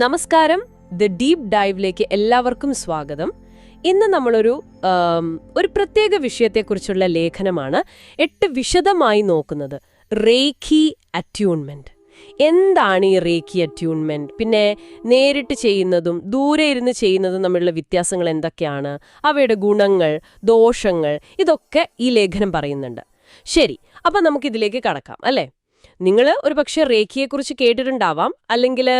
നമസ്കാരം. The deep ഡൈവിലേക്ക് എല്ലാവർക്കും സ്വാഗതം. ഇന്ന് നമ്മളൊരു ഒരു പ്രത്യേക വിഷയത്തെക്കുറിച്ചുള്ള ലേഖനമാണ് എട്ട് വിശദമായി നോക്കുന്നത്. റേഖി അറ്റ്യൂൺമെന്റ് എന്താണ് ഈ റേഖി അറ്റ്യൂൺമെന്റ് പിന്നെ നേരിട്ട് ചെയ്യുന്നതും ദൂരെ ഇരുന്ന് ചെയ്യുന്നതും തമ്മിലുള്ള വ്യത്യാസങ്ങൾ എന്തൊക്കെയാണ്? അവയുടെ ഗുണങ്ങൾ ദോഷങ്ങൾ ഇതൊക്കെ ഈ ലേഖനം പറയുന്നുണ്ട്. ശരി അപ്പം നമുക്കിതിലേക്ക് കടക്കാം അല്ലേ? നിങ്ങൾ ഒരു പക്ഷേ റേഖിയെക്കുറിച്ച് കേട്ടിട്ടുണ്ടാവാം അല്ലെങ്കിൽ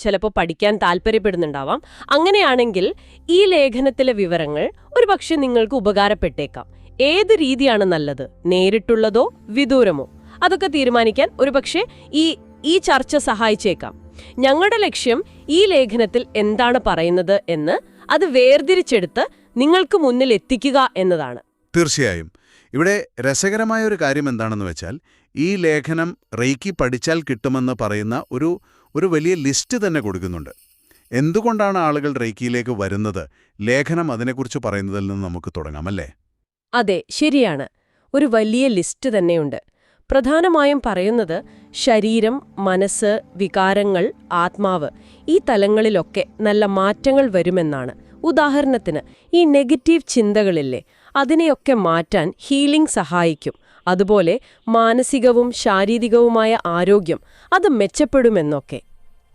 ചിലപ്പോൾ പഠിക്കാൻ താല്പര്യപ്പെടുന്നുണ്ടാവാം. അങ്ങനെയാണെങ്കിൽ ഈ ലേഖനത്തിലെ വിവരങ്ങൾ ഒരു പക്ഷേ നിങ്ങൾക്ക് ഉപകാരപ്പെട്ടേക്കാം. ഏത് രീതിയാണ് നല്ലത്? നേരിട്ടുള്ളതോ വിദൂരമോ? അതൊക്കെ തീരുമാനിക്കാൻ ഒരുപക്ഷെ ഈ ഈ ചർച്ച സഹായിച്ചേക്കാം. ഞങ്ങളുടെ ലക്ഷ്യം ഈ ലേഖനത്തിൽ എന്താണ് പറയുന്നത് എന്ന് അത് വേർതിരിച്ചെടുത്ത് നിങ്ങൾക്ക് മുന്നിൽ എത്തിക്കുക എന്നതാണ്. തീർച്ചയായും. ഇവിടെ രസകരമായ ഒരു കാര്യം എന്താണെന്ന് വെച്ചാൽ ഈ ലേഖനം റെയ്ക്കി പഠിച്ചാൽ കിട്ടുമെന്ന് പറയുന്ന ഒരു ഒരു വലിയ ലിസ്റ്റ് തന്നെ കൊടുക്കുന്നുണ്ട്. എന്തുകൊണ്ടാണ് ആളുകൾ റെയ്ക്കിയിലേക്ക് വരുന്നത്? ലേഖനം അതിനെക്കുറിച്ച് പറയുന്നതിൽ നിന്ന് നമുക്ക് തുടങ്ങാം അല്ലേ? അതെ ശരിയാണ്. ഒരു വലിയ ലിസ്റ്റ് തന്നെയുണ്ട്. പ്രധാനമായും പറയുന്നത് ശരീരം മനസ്സ് വികാരങ്ങൾ ആത്മാവ് ഈ തലങ്ങളിലൊക്കെ നല്ല മാറ്റങ്ങൾ വരുമെന്നാണ്. ഉദാഹരണത്തിന് ഈ നെഗറ്റീവ് ചിന്തകളില്ലേ അതിനെയൊക്കെ മാറ്റാൻ ഹീലിംഗ് സഹായിക്കും. അതുപോലെ മാനസികവും ശാരീരികവുമായ ആരോഗ്യം അത് മെച്ചപ്പെടുമെന്നൊക്കെ.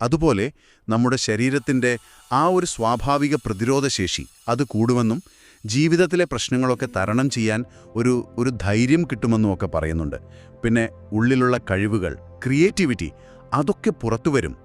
അതുപോലെ നമ്മുടെ ശരീരത്തിന്റെ ആ ഒരു സ്വാഭാവിക പ്രതിരോധശേഷി അത് കൂടുമെന്നും ജീവിതത്തിലെ പ്രശ്നങ്ങളൊക്കെ തരണം ചെയ്യാൻ ഒരു ഒരു ധൈര്യം കിട്ടുമെന്നും ഒക്കെ പറയുന്നുണ്ട്. പിന്നെ ഉള്ളിലുള്ള കഴിവുകൾ ക്രിയേറ്റിവിറ്റി അതൊക്കെ പുറത്തുവരും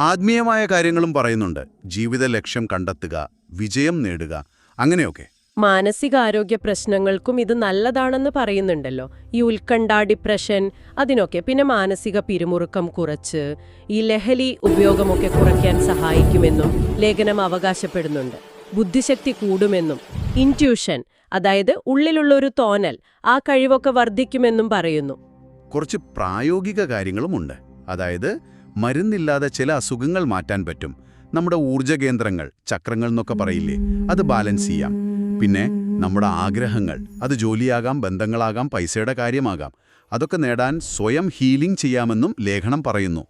ആത്മീയമായ കാര്യങ്ങളും പറയുന്നുണ്ട്. ജീവിത ലക്ഷ്യം കണ്ടെത്തുക വിജയം നേടുക അങ്ങനെയൊക്കെ. മാനസികാരോഗ്യ പ്രശ്നങ്ങൾക്കും ഇത് നല്ലതാണെന്ന് പറയുന്നുണ്ടല്ലോ. ഈ ഉത്കണ്ഠ ഡിപ്രഷൻ അതിനൊക്കെ. പിന്നെ മാനസിക പിരിമുറുക്കം കുറച്ച്. ഈ ലഹരി ഉപയോഗമൊക്കെ കുറയ്ക്കാൻ സഹായിക്കുമെന്നും ലേഖനം അവകാശപ്പെടുന്നുണ്ട്. ബുദ്ധിശക്തി കൂടുമെന്നും. ഇന്റ്യൂഷൻ അതായത് ഉള്ളിലുള്ള ഒരു തോന്നൽ ആ കഴിവൊക്കെ വർദ്ധിക്കുമെന്നും പറയുന്നു. കുറച്ച് പ്രായോഗിക കാര്യങ്ങളുമുണ്ട്. അതായത് മരുന്നില്ലാതെ ചില അസുഖങ്ങൾ മാറ്റാൻ പറ്റും. നമ്മുടെ ഊർജ കേന്ദ്രങ്ങൾ ചക്രങ്ങൾ എന്നൊക്കെ പറയില്ലേ? അത് ബാലൻസ് ചെയ്യാം. പിന്നെ നമ്മുടെ ആഗ്രഹങ്ങൾ അത് ജോലിയാകാം ബന്ധങ്ങളാകാം പൈസയുടെ കാര്യമാകാം. അതൊക്കെ നേടാൻ സ്വയം ഹീലിംഗ് ചെയ്യാമെന്നും ലേഖനം പറയുന്നു.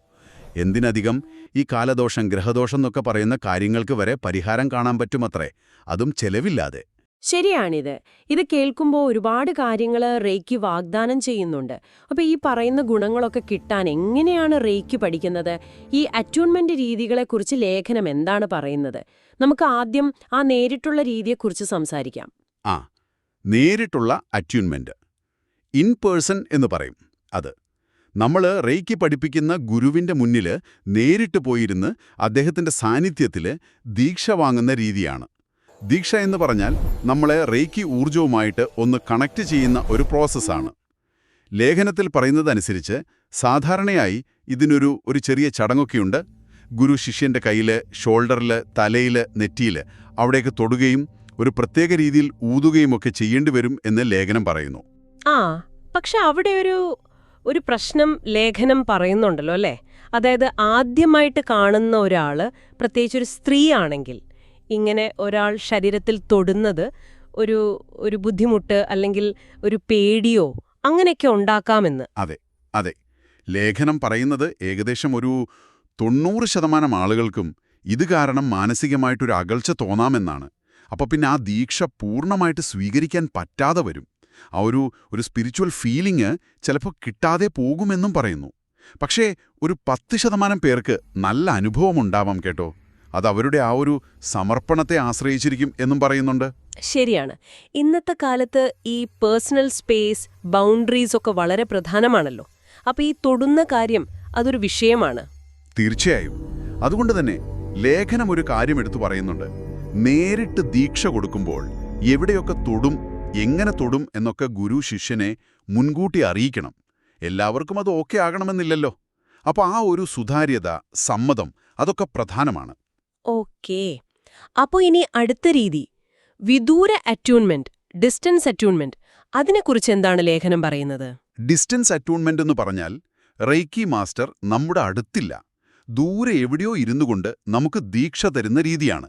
എന്തിനധികം ഈ കാലദോഷം ഗ്രഹദോഷം എന്നൊക്കെ പറയുന്ന കാര്യങ്ങൾക്ക് വരെ പരിഹാരം കാണാൻ പറ്റുമത്രേ? അതും ചെലവില്ലാതെ. ശരിയാണിത്. ഇത് കേൾക്കുമ്പോൾ ഒരുപാട് കാര്യങ്ങൾ റേക്ക് വാഗ്ദാനം ചെയ്യുന്നുണ്ട്. അപ്പോൾ ഈ പറയുന്ന ഗുണങ്ങളൊക്കെ കിട്ടാൻ എങ്ങനെയാണ് റേക്ക് പഠിക്കുന്നത്? ഈ അറ്റ്യൂൺമെന്റ് രീതികളെക്കുറിച്ച് ലേഖനം എന്താണ് പറയുന്നത്? നമുക്ക് ആദ്യം ആ നേരിട്ടുള്ള രീതിയെക്കുറിച്ച് സംസാരിക്കാം. ആ നേരിട്ടുള്ള അറ്റ്യൂൺമെന്റ് ഇൻ പേഴ്സൺ എന്ന് പറയും. അത്. നമ്മൾ റേക്കി പഠിപ്പിക്കുന്ന ഗുരുവിന്റെ മുന്നിൽ നേരിട്ട് പോയിരുന്ന് അദ്ദേഹത്തിന്റെ സാന്നിധ്യത്തിൽ ദീക്ഷ വാങ്ങുന്ന രീതിയാണ്. ദീക്ഷ എന്ന് പറഞ്ഞാൽ നമ്മളെ റേക്കി ഊർജവുമായിട്ട് ഒന്ന് കണക്റ്റ് ചെയ്യുന്ന ഒരു പ്രോസസ്സാണ് ലേഖനത്തിൽ പറയുന്നതനുസരിച്ച് സാധാരണയായി ഇതിനൊരു ഒരു ചെറിയ ചടങ്ങൊക്കെയുണ്ട്. ഗുരു ശിഷ്യന്റെ കയ്യിൽ ഷോൾഡറിൽ തലയിൽ നെറ്റിയിൽ അവിടേക്ക് തൊടുകയും ഒരു പ്രത്യേക രീതിയിൽ ഊതുകയും ഒക്കെ ചെയ്യേണ്ടി വരും എന്ന് ലേഖനം പറയുന്നു. ആ പക്ഷെ അവിടെ ഒരു ഒരു പ്രശ്നം ലേഖനം പറയുന്നുണ്ടല്ലോ അല്ലേ? അതായത് ആദ്യമായിട്ട് കാണുന്ന ഒരാൾ പ്രത്യേകിച്ച് ഒരു സ്ത്രീ ആണെങ്കിൽ ഇങ്ങനെ ഒരാൾ ശരീരത്തിൽ തൊടുന്നത് ഒരു ഒരു ബുദ്ധിമുട്ട് അല്ലെങ്കിൽ ഒരു പേടിയോ അങ്ങനെയൊക്കെ ഉണ്ടാക്കാമെന്ന്. അതെ അതെ. ലേഖനം പറയുന്നത് ഏകദേശം ഒരു തൊണ്ണൂറ് ശതമാനം ആളുകൾക്കും ഇത് കാരണം മാനസികമായിട്ടൊരു അകൽച്ച തോന്നാമെന്നാണ്. അപ്പോൾ പിന്നെ ആ ദീക്ഷ പൂർണമായിട്ട് സ്വീകരിക്കാൻ പറ്റാതെ വരും. ആ ഒരു ഒരു സ്പിരിച്വൽ ഫീലിംഗ് ചിലപ്പോൾ കിട്ടാതെ പോകുമെന്നും പറയുന്നു. പക്ഷേ ഒരു പത്ത് ശതമാനം പേർക്ക് നല്ല അനുഭവം ഉണ്ടാവാം കേട്ടോ. അത് അവരുടെ ആ ഒരു സമർപ്പണത്തെ ആശ്രയിച്ചിരിക്കും എന്നും പറയുന്നുണ്ട്. ശരിയാണ്. ഇന്നത്തെ കാലത്ത് ഈ പേഴ്സണൽ സ്പേസ് ബൗണ്ടറീസ് ഒക്കെ വളരെ പ്രധാനമാണല്ലോ. അപ്പൊ ഈ തൊടുന്ന കാര്യം അതൊരു വിഷയമാണ്. തീർച്ചയായും. അതുകൊണ്ട് തന്നെ ലേഖനം ഒരു കാര്യം എടുത്തു പറയുന്നുണ്ട്. നേരിട്ട് ദീക്ഷ കൊടുക്കുമ്പോൾ എവിടെയൊക്കെ തൊടും എങ്ങനെ തൊടും എന്നൊക്കെ ഗുരു ശിഷ്യനെ മുൻകൂട്ടി അറിയിക്കണം. എല്ലാവർക്കും അത് ഓക്കെ ആകണമെന്നില്ലല്ലോ. അപ്പോൾ ആ ഒരു സുതാര്യത സമ്മതം അതൊക്കെ പ്രധാനമാണ്. ഓക്കേ. അപ്പോൾ ഇനി അടുത്ത രീതി. വിദൂര അറ്റ്യൂൺമെന്റ് ഡിസ്റ്റൻസ് അറ്റ്യൂൺമെന്റ് അതിനെക്കുറിച്ച് എന്താണ് ലേഖനം പറയുന്നത്? ഡിസ്റ്റൻസ് അറ്റ്യൂൺമെന്റ് എന്ന് പറഞ്ഞാൽ റെയ്ക്കി മാസ്റ്റർ നമ്മുടെ അടുത്തില്ല. ദൂരെ എവിടെയോ ഇരുന്നു കൊണ്ട് നമുക്ക് ദീക്ഷ തരുന്ന രീതിയാണ്.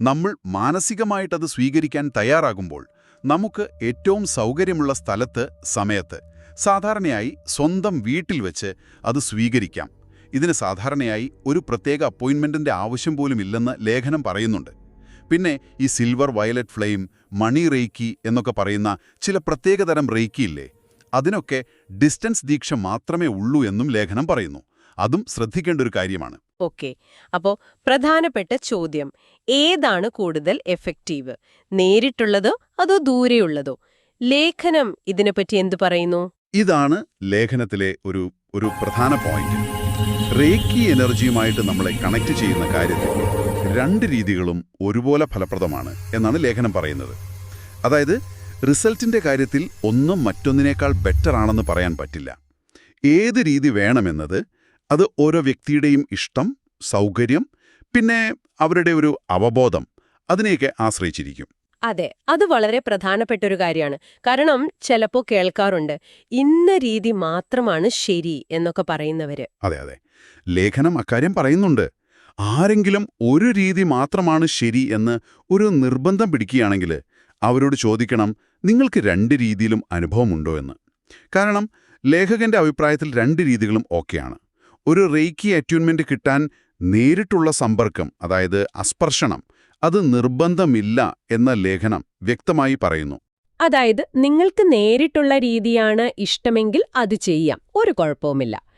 നമ്മൾ മാനസികമായിട്ടത് സ്വീകരിക്കാൻ തയ്യാറാകുമ്പോൾ നമുക്ക് ഏറ്റവും സൗകര്യമുള്ള സ്ഥലത്ത് സമയത്ത് സാധാരണയായി സ്വന്തം വീട്ടിൽ വെച്ച് അത് സ്വീകരിക്കാം. ഇതിന് സാധാരണയായി ഒരു പ്രത്യേക അപ്പോയിൻമെന്റിന്റെ ആവശ്യം പോലും ഇല്ലെന്ന് ലേഖനം പറയുന്നുണ്ട്. പിന്നെ ഈ silver violet flame money reiki എന്നൊക്കെ പറയുന്ന ചില പ്രത്യേകതരം റെയ്ക്കിയില്ലേ ഇല്ലേ അതിനൊക്കെ ഡിസ്റ്റൻസ് ദീക്ഷ മാത്രമേ ഉള്ളൂ എന്നും ലേഖനം പറയുന്നു. അതും ശ്രദ്ധിക്കേണ്ട ഒരു കാര്യമാണ്. ഓക്കെ. അപ്പോൾ പ്രധാനപ്പെട്ട ചോദ്യം ഏതാണ് കൂടുതൽ എഫക്റ്റീവ്? നേരിട്ടുള്ളതോ അതോ ദൂരെയുള്ളതോ? ലേഖനം ഇതിനെപ്പറ്റി എന്തു പറയുന്നു? ഇതാണ് ലേഖനത്തിലെ ഒരു ഒരു പ്രധാന പോയിന്റ് റേക്കി എനർജിയുമായിട്ട് നമ്മളെ കണക്ട് ചെയ്യുന്ന കാര്യത്തിൽ രണ്ട് രീതികളും ഒരുപോലെ ഫലപ്രദമാണ് എന്നാണ് ലേഖനം പറയുന്നത്. അതായത് റിസൾട്ടിന്റെ കാര്യത്തിൽ ഒന്നും മറ്റൊന്നിനേക്കാൾ ബെറ്റർ ആണെന്ന് പറയാൻ പറ്റില്ല. ഏത് രീതി വേണമെന്നത് അത് ഓരോ വ്യക്തിയുടെയും ഇഷ്ടം സൗകര്യം പിന്നെ അവരുടെ ഒരു അവബോധം അതിനെയൊക്കെ ആശ്രയിച്ചിരിക്കും. അതെ അത് വളരെ പ്രധാനപ്പെട്ട ഒരു കാര്യമാണ്. കാരണം ചിലപ്പോൾ കേൾക്കാറുണ്ട് ഇന്ന രീതി മാത്രമാണ് ശരി എന്നൊക്കെ പറയുന്നവര്. അതെ അതെ. ലേഖനം അക്കാര്യം പറയുന്നുണ്ട്. ആരെങ്കിലും ഒരു രീതി മാത്രമാണ് ശരി എന്ന് ഒരു നിർബന്ധം പിടിക്കുകയാണെങ്കിൽ അവരോട് ചോദിക്കണം നിങ്ങൾക്ക് രണ്ട് രീതിയിലും അനുഭവമുണ്ടോ എന്ന്. കാരണം ലേഖകന്റെ അഭിപ്രായത്തിൽ രണ്ട് രീതികളും ഓക്കെയാണ്. ഒരു റേക്കി അറ്റ്യൂൺമെന്റ് കിട്ടാൻ നേരിട്ടുള്ള സമ്പർക്കം അതായത് അസ്പർശനം അത് നിർബന്ധമില്ല എന്ന ലേഖനം വ്യക്തമായി പറയുന്നു. അതായത് നിങ്ങൾക്ക് നേരിട്ടുള്ള രീതിയാണ് ഇഷ്ടമെങ്കിൽ അത് ചെയ്യാം ഒരു കുഴപ്പവുമില്ല.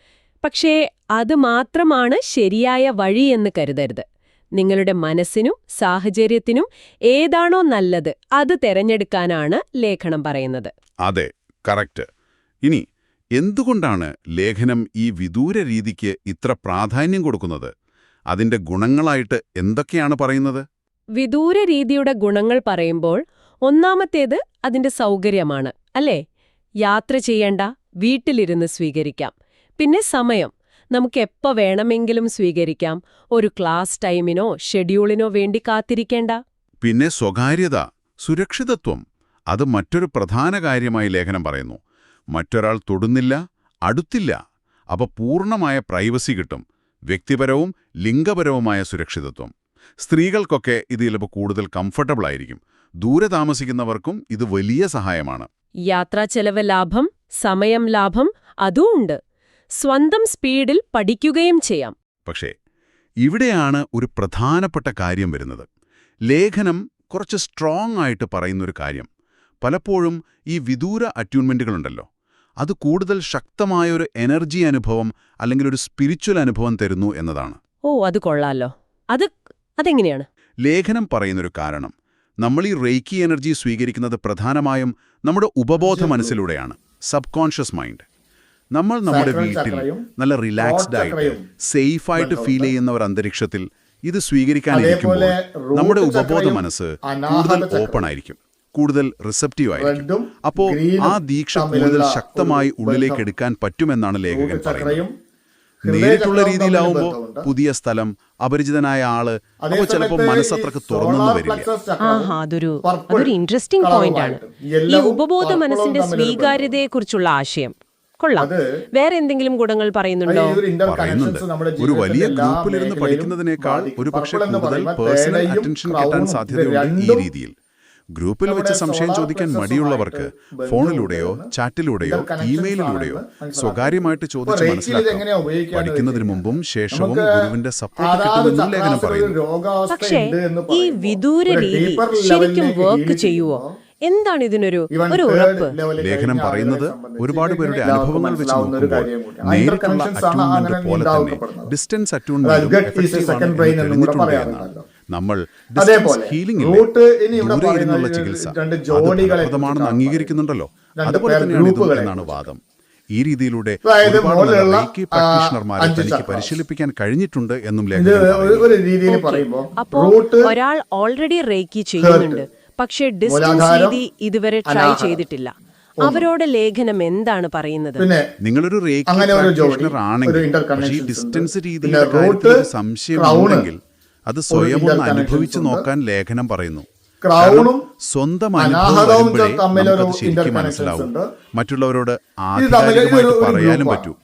പക്ഷേ അത് മാത്രമാണ് ശരിയായ വഴിയെന്ന് കരുതരുത്. നിങ്ങളുടെ മനസ്സിനും സാഹചര്യത്തിനും ഏതാണോ നല്ലത് അത് തെരഞ്ഞെടുക്കാനാണ് ലേഖനം പറയുന്നത്. അതെ കറക്റ്റ്. ഇനി എന്തുകൊണ്ടാണ് ലേഖനം ഈ വിദൂര രീതിക്ക് ഇത്ര പ്രാധാന്യം കൊടുക്കുന്നത്? അതിന്റെ ഗുണങ്ങളായിട്ട് എന്തൊക്കെയാണ് പറയുന്നത്? വിദൂര രീതിയുടെ ഗുണങ്ങൾ പറയുമ്പോൾ ഒന്നാമത്തേത് അതിന്റെ സൗകര്യമാണ് അല്ലേ? യാത്ര ചെയ്യേണ്ട വീട്ടിലിരുന്ന് സ്വീകരിക്കാം. പിന്നെ സമയം. നമുക്ക് എപ്പോ വേണമെങ്കിലും സ്വീകരിക്കാം. ഒരു ക്ലാസ് ടൈമിനോ ഷെഡ്യൂളിനോ വേണ്ടി കാത്തിരിക്കേണ്ട. പിന്നെ സ്വകാര്യത സുരക്ഷിതത്വം. അത് മറ്റൊരു പ്രധാന കാര്യമായി ലേഖനം പറയുന്നു. മറ്റൊരാൾ തൊടുന്നില്ല അടുത്തില്ല. അവ പൂർണമായ പ്രൈവസി കിട്ടും. വ്യക്തിപരവും ലിംഗപരവുമായ സുരക്ഷിതത്വം. സ്ത്രീകൾക്കൊക്കെ ഇത് ചിലപ്പോൾ കൂടുതൽ കംഫർട്ടബിൾ ആയിരിക്കും. ദൂരെ താമസിക്കുന്നവർക്കും ഇത് വലിയ സഹായമാണ്. യാത്രാ ചെലവ് ലാഭം സമയം ലാഭം അതും ഉണ്ട്. സ്വന്തം സ്പീഡിൽ പഠിക്കുകയും ചെയ്യാം. പക്ഷേ ഇവിടെയാണ് ഒരു പ്രധാനപ്പെട്ട കാര്യം വരുന്നത്. ലേഖനം കുറച്ച് സ്ട്രോങ് ആയിട്ട് പറയുന്നൊരു കാര്യം. പലപ്പോഴും ഈ വിദൂര അറ്റ്യൂൺമെന്റുകളുണ്ടല്ലോ അത് കൂടുതൽ ശക്തമായൊരു എനർജി അനുഭവം അല്ലെങ്കിൽ ഒരു സ്പിരിച്വൽ അനുഭവം തരുന്നു എന്നതാണ്. ഓ അത് കൊള്ളാലോ. അത് അതെങ്ങനെയാണ്? ലേഖനം പറയുന്നൊരു കാരണം നമ്മൾ ഈ റേക്കി എനർജി സ്വീകരിക്കുന്നത് പ്രധാനമായും നമ്മുടെ ഉപബോധ മനസ്സിലൂടെയാണ് സബ് കോൺഷ്യസ് മൈൻഡ് നമ്മൾ നമ്മുടെ വീട്ടിൽ നല്ല റിലാക്സ്ഡ് ആയിട്ട് സേഫ് ആയിട്ട് ഫീൽ ചെയ്യുന്ന ഒരു അന്തരീക്ഷത്തിൽ ഇത് സ്വീകരിക്കാനിരിക്കുമ്പോൾ നമ്മുടെ ഉപബോധ മനസ്സ് കൂടുതൽ ഓപ്പൺ ആയിരിക്കും കൂടുതൽ റിസപ്റ്റീവ് ആയിരിക്കും. അപ്പോൾ അപ്പോ ആ ദീക്ഷ കൂടുതൽ ശക്തമായി ഉള്ളിലേക്ക് എടുക്കാൻ പറ്റുമെന്നാണ് ലേഖകൻ പറയുന്നത്. നേരിട്ടുള്ള രീതിയിലാവുമ്പോൾ പുതിയ സ്ഥലം അപരിചിതനായ ആൾ അപ്പോൾ ചിലപ്പോൾ മനസ്സത്രക്ക് തുറന്നു വരില്ല. അതൊരു അതൊരു ഇൻട്രസ്റ്റിംഗ് പോയിന്റ് ആണ്. ഈ ഉപബോധ മനസ്സിന്റെ സ്വീകാര്യതയെ കുറിച്ചുള്ള ആശയം. കൊള്ളാം. വേറെ എന്തെങ്കിലും ഗുണങ്ങൾ പറയുന്നുണ്ടോ? പറയുന്നുണ്ട്. നമ്മുടെ ഒരു വലിയ ഗ്രൂപ്പിലിരുന്ന് പഠിക്കുന്നതിനേക്കാൾ ഒരു പക്ഷേ കൂടുതൽ പേഴ്സണൽ അറ്റൻഷൻ കിട്ടാൻ സാധ്യതയുണ്ട് ഈ രീതിയിൽ. ഗ്രൂപ്പിൽ വെച്ച് സംശയം ചോദിക്കാൻ മടിയുള്ളവർക്ക് ഫോണിലൂടെയോ ചാറ്റിലൂടെയോ ഇമെയിലിലൂടെയോ. സ്വകാര്യമായിട്ട് ചോദിച്ച് മനസ്സിലാക്കാം. പഠിക്കുന്നതിന് മുമ്പും ശേഷവും ഗുരുവിന്റെ സപ്പോർട്ട് അതാത് കിട്ടുമെന്നും ലേഖനം പറയുന്നു. പക്ഷേ ഈ വിദൂര രീതി ശരിക്കും വർക്ക് ചെയ്യുവോ? എന്താണ് ഇതിനൊരു ഒരു ഉറപ്പ്? ലേഖനം പറയുന്നത് ഒരുപാട് പേരുടെ അനുഭവങ്ങൾ വെച്ച് ഒരു നോക്കുമ്പോൾ. നേരിട്ടുള്ള അങ്ങനെ പോലെ തന്നെ ഡിസ്റ്റൻസ് എന്ന് തെളിഞ്ഞിട്ടുണ്ട് എന്നാണ്. നമ്മൾ അതേപോലെ ഹീലിംഗ് റൂട്ട് ഇനി ഇവിടെ ദൂരെ ഇരുന്നുള്ള ചികിത്സ. രണ്ട് അത് ജോഡികളെ ഫലപ്രദമാണെന്ന് അംഗീകരിക്കുന്നുണ്ടല്ലോ. അതുപോലെ തന്നെയാണ് ഇതും എന്നാണ് വാദം. ഈ രീതിയിലൂടെ പ്രാക്ടീഷണർമാരെ തനിക്ക് പരിശീലിപ്പിക്കാൻ കഴിഞ്ഞിട്ടുണ്ട് എന്നും ഇത് ലേഖനം ഒരു- പറയുന്നു. ഒരു രീതിയിൽ പറയുമ്പോൾ റൂട്ട് ഒരാൾ ഓൾറെഡി റേക്കി ചെയ്യുന്നുണ്ട്. പക്ഷേ ഡിസ്റ്റൻസ് രീതി ഇതുവരെ ട്രൈ ചെയ്തിട്ടില്ല. അവരോട് ലേഖനം എന്താണ് പറയുന്നത്? പിന്നെ നിങ്ങളൊരു ആണെങ്കിൽ ഡിസ്റ്റൻസ് ഒരു സംശയം ഉണ്ടെങ്കിൽ അത് സ്വയം ഒന്ന് അനുഭവിച്ചു നോക്കാൻ ലേഖനം പറയുന്നു. സ്വന്തം അനുഭവം ശരിക്കും മനസ്സിലാവും. ഉണ്ട്. മറ്റുള്ളവരോട് ആധികാരികമായിട്ട് പറയാനും പറ്റൂ.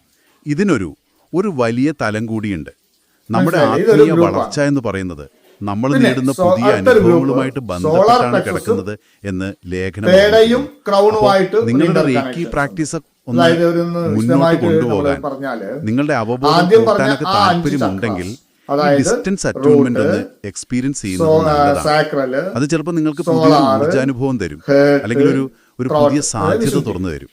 ഇതിനൊരു ഒരു വലിയ തലം കൂടിയുണ്ട്. നമ്മുടെ ആത്മീയ വളർച്ച എന്ന് പറയുന്നത് നമ്മൾ നേടുന്ന പുതിയ അനുഭവങ്ങളുമായിട്ട് ബന്ധപ്പെട്ടാണ് കിടക്കുന്നത് എന്ന് ലേഖനം നിങ്ങളുടെ റേക്കി പ്രാക്ടീസ് മുന്നോട്ട് കൊണ്ടുപോകാൻ നിങ്ങളുടെ അവബോധം കൂട്ടാനൊക്കെ താല്പര്യമുണ്ടെങ്കിൽ ഡിസ്റ്റൻസ് അറ്റൂൺമെന്റ് ഒന്ന് എക്സ്പീരിയൻസ് ചെയ്യുന്നത് അത് ചിലപ്പോൾ നിങ്ങൾക്ക് പുതിയ ഊർജാനുഭവം ഊർജാനുഭവം തരും. അല്ലെങ്കിൽ ഒരു ഒരു പുതിയ സാധ്യത തുറന്നു തരും.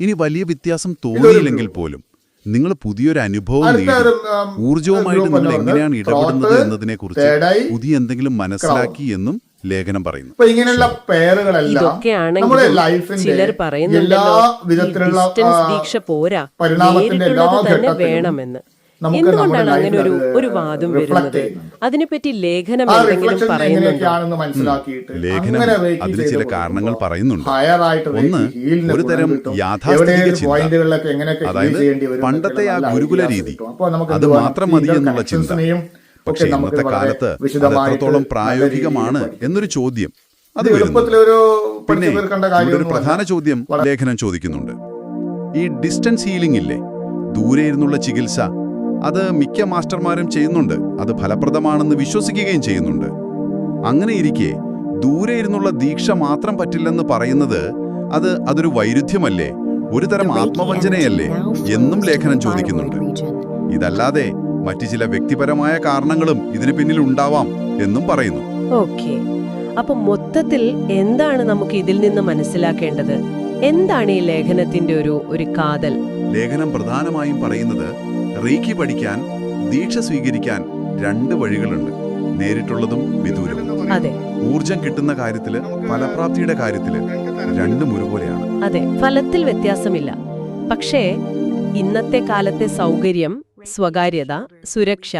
ഇനി വലിയ വ്യത്യാസം തോന്നിയില്ലെങ്കിൽ പോലും നിങ്ങൾ പുതിയൊരു അനുഭവം നേടി. ഊർജവുമായിട്ട് നിങ്ങൾ എങ്ങനെയാണ് ഇടപെടുന്നത് എന്നതിനെ കുറിച്ച് പുതിയ എന്തെങ്കിലും മനസ്സിലാക്കി എന്നും ലേഖനം പറയുന്നു. അപ്പൊ ഇങ്ങനെയുള്ള പേരുകളെല്ലാം നമ്മുടെ ലൈഫിന്റെ ചിലർ എല്ലാ വിധത്തിലുള്ള പരിണാമത്തിന്റെ എല്ലാ ഘട്ടത്തിലും എന്തുകൊണ്ടാണ് അങ്ങനെ ഒരു ഒരു വാദം വരുന്നത്? അതിനെപ്പറ്റി ലേഖനം എന്തെങ്കിലും പറയുന്നുണ്ടോ? മനസ്സിലാക്കിയിട്ട് ലേഖനം അതിന് ചില കാരണങ്ങൾ പറയുന്നുണ്ട്. ഒന്ന് ഒരു തരം യാഥാസ്ഥിതിക ചിന്ത. അതായത് പണ്ടത്തെ ആ ഗുരുകുല രീതി. അപ്പോൾ നമുക്ക് അത് മാത്രം മതി എന്നുള്ള ചിന്ത. പക്ഷെ ഒക്കെ പക്ഷേ നമുക്ക് ഇന്നത്തെ വളരെ കാലത്ത് എത്രത്തോളം പ്രായോഗികമാണ് എന്നൊരു ചോദ്യം അത് പിന്നെ ഒരു പ്രധാന ചോദ്യം ലേഖനം ചോദിക്കുന്നുണ്ട്. ഈ ഡിസ്റ്റൻസ് ഹീലിംഗ് ഇല്ലേ? ദൂരെ ഇരുന്നുള്ള ചികിത്സ അത് മിക്ക മാസ്റ്റർമാരും ചെയ്യുന്നുണ്ട്. അത് ഫലപ്രദമാണെന്ന് വിശ്വസിക്കുകയും ചെയ്യുന്നുണ്ട്. അങ്ങനെ ഇരിക്കെ ദൂരെ ഇരുന്നുള്ള ദീക്ഷ മാത്രം പറ്റില്ലെന്ന് പറയുന്നത് അത് അതൊരു വൈരുദ്ധ്യമല്ലേ? ഒരു തരം ആത്മവഞ്ചനയല്ലേ എന്നും ലേഖനം ചോദിക്കുന്നുണ്ട്. ഇതല്ലാതെ മറ്റു ചില വ്യക്തിപരമായ കാരണങ്ങളും ഇതിന് പിന്നിൽ ഉണ്ടാവാം എന്നും പറയുന്നു. ഓക്കെ. അപ്പൊ മൊത്തത്തിൽ എന്താണ് നമുക്ക് ഇതിൽ നിന്ന് മനസ്സിലാക്കേണ്ടത്? എന്താണ് ഈ ലേഖനത്തിന്റെ ഒരു ഒരു കാതൽ? ലേഖനം പ്രധാനമായും പറയുന്നത് റീക്കി പഠിക്കാൻ ദീക്ഷ സ്വീകരിക്കാൻ രണ്ട് വഴികളുണ്ട്. നേരിട്ടുള്ളതും വിദൂരവും. അതെ. ഊർജം കിട്ടുന്ന കാര്യത്തിൽ ഫലപ്രാപ്തിയുടെ കാര്യത്തിൽ രണ്ടും ഒരുപോലെയാണ്. അതെ ഫലത്തിൽ വ്യത്യാസമില്ല. പക്ഷേ ഇന്നത്തെ കാലത്തെ സൗകര്യം സ്വകാര്യത സുരക്ഷ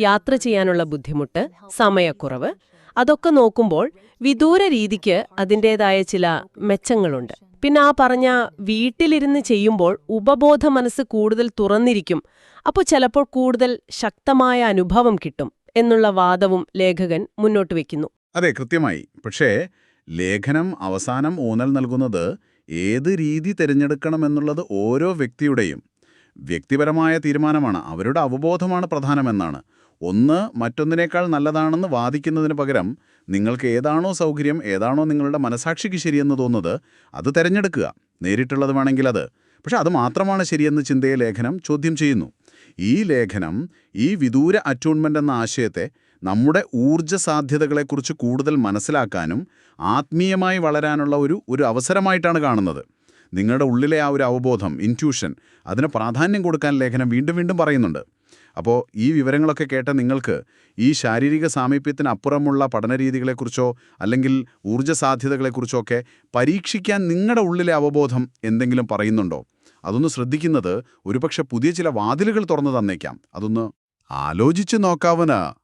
യാത്ര ചെയ്യാനുള്ള ബുദ്ധിമുട്ട് സമയക്കുറവ് അതൊക്കെ നോക്കുമ്പോൾ വിദൂര രീതിക്ക് അതിന്റെതായ ചില മെച്ചങ്ങളുണ്ട്. പിന്നെ ആ പറഞ്ഞ വീട്ടിലിരുന്ന് ചെയ്യുമ്പോൾ ഉപബോധ മനസ്സ് കൂടുതൽ തുറന്നിരിക്കും. അപ്പോൾ ചിലപ്പോൾ കൂടുതൽ ശക്തമായ അനുഭവം കിട്ടും എന്നുള്ള വാദവും ലേഖകൻ മുന്നോട്ട് വയ്ക്കുന്നു അതെ കൃത്യമായി. പക്ഷേ ലേഖനം അവസാനം ഊന്നൽ നൽകുന്നത് ഏത് രീതി തിരഞ്ഞെടുക്കണമെന്നുള്ളത് ഓരോ വ്യക്തിയുടെയും വ്യക്തിപരമായ തീരുമാനമാണ്. അവരുടെ അവബോധമാണ് പ്രധാനമെന്നാണ്. ഒന്ന് മറ്റൊന്നിനേക്കാൾ നല്ലതാണെന്ന് വാദിക്കുന്നതിന് പകരം നിങ്ങൾക്ക് ഏതാണോ സൗകര്യം ഏതാണോ നിങ്ങളുടെ മനസാക്ഷിക്ക് ശരിയെന്ന് തോന്നുന്നത് അത് തിരഞ്ഞെടുക്കുക. നേരിട്ടുള്ളത് വേണമെങ്കിൽ അത്. പക്ഷെ അത് മാത്രമാണ് ശരിയെന്ന് ചിന്തയെ ലേഖനം ചോദ്യം ചെയ്യുന്നു. ഈ ലേഖനം ഈ വിദൂര അറ്റൂൺമെന്റ് എന്ന ആശയത്തെ നമ്മുടെ ഊർജ സാധ്യതകളെക്കുറിച്ച് കൂടുതൽ മനസ്സിലാക്കാനും ആത്മീയമായി വളരാനുള്ള ഒരു ഒരു അവസരമായിട്ടാണ് കാണുന്നത്. നിങ്ങളുടെ ഉള്ളിലെ ആ ഒരു അവബോധം ഇന്റ്യൂഷൻ അതിന് പ്രാധാന്യം കൊടുക്കാൻ ലേഖനം വീണ്ടും വീണ്ടും പറയുന്നുണ്ട്. അപ്പോൾ ഈ വിവരങ്ങളൊക്കെ കേട്ട നിങ്ങൾക്ക് ഈ ശാരീരിക സാമീപ്യത്തിന് അപ്പുറമുള്ള പഠനരീതികളെക്കുറിച്ചോ അല്ലെങ്കിൽ ഊർജ സാധ്യതകളെക്കുറിച്ചോ ഒക്കെ പരീക്ഷിക്കാൻ നിങ്ങളുടെ ഉള്ളിലെ അവബോധം എന്തെങ്കിലും പറയുന്നുണ്ടോ? അതൊന്ന് ശ്രദ്ധിക്കുന്നത് ഒരുപക്ഷെ പുതിയ ചില വാതിലുകൾ തുറന്നു തന്നേക്കാം. അതൊന്ന് ആലോചിച്ച് നോക്കാവുന്ന